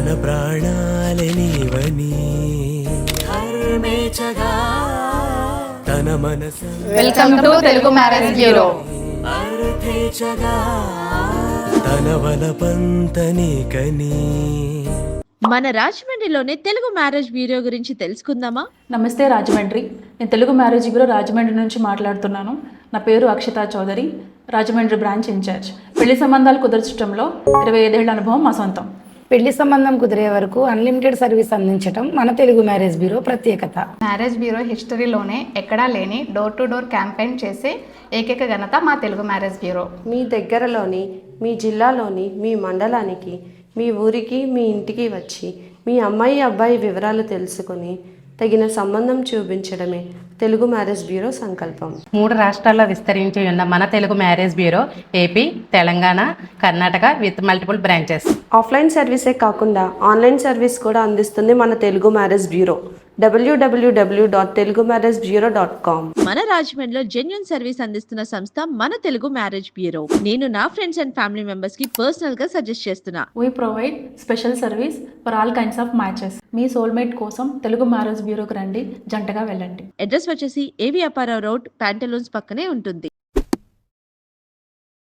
తన ప్రాణాలే నీవని. హర్మేచగా తన మనసు welcome to Telugu marriage bureau తన నీకని. మన రాజమండ్రిలోనే తెలుగు మ్యారేజ్ బ్యూరో గురించి తెలుసుకుందామా? నమస్తే రాజమండ్రి. నేను తెలుగు మ్యారేజ్ బ్యూరో రాజమండ్రి నుంచి మాట్లాడుతున్నాను. నా పేరు అక్షితా చౌదరి రాజమండ్రి బ్రాంచ్ ఇన్ఛార్జ్. పెళ్ళి సంబంధాలు కుదర్చడంలో ఇరవై ఐదేళ్ళ అనుభవం మా సొంతం. పెళ్ళి సంబంధం కుదిరే వరకు అన్లిమిటెడ్ సర్వీస్ అందించడం మన తెలుగు మ్యారేజ్ బ్యూరో ప్రత్యేకత. మ్యారేజ్ బ్యూరో హిస్టరీలోనే ఎక్కడా లేని డోర్ టు డోర్ క్యాంపెయిన్ చేసే ఏకైక ఘనత మా తెలుగు మ్యారేజ్ బ్యూరో. మీ దగ్గరలోని మీ జిల్లాలోని మీ మండలానికి మీ ఊరికి మీ ఇంటికి వచ్చి మీ అమ్మాయి అబ్బాయి వివరాలు తెలుసుకొని తగిన సంబంధం చూపించడమే. తెలుగు మ్యారేజ్ బ్యూరో సంకల్పం. మూడు రాష్ట్రాల్లో విస్తరించి ఉన్న మన Telugu marriage bureau AP Telangana Karnataka with multiple branches. Offline సర్వీసే కాకుండా ఆన్లైన్ సర్వీస్ కూడా అందిస్తుంది మన తెలుగు మ్యారేజ్ బ్యూరో. డబ్ల్యూడబ్ల్యూడబ్ల్యూ dot Telugu marriage bureau dot com మన రాజమండ్రిలో జెన్యున్ సర్వీస్ అందిస్తున్న సంస్థ మన తెలుగు మ్యారేజ్ బ్యూరో. నేను నా ఫ్రెండ్స్ అండ్ ఫ్యామిలీ మెంబర్స్కి పర్సనల్గా సజెస్ట్ చేస్తున్నా. We provide special service for all kinds of matches me soulmate కోసం తెలుగు మ్యారేజ్ బ్యూరోకి రండి జంటగా వెళ్ళండి. అడ్రస్ వచ్చేసి ఏవి అపారావు రోడ్ ప్యాంటలూన్స్ పక్కనే ఉంటుంది.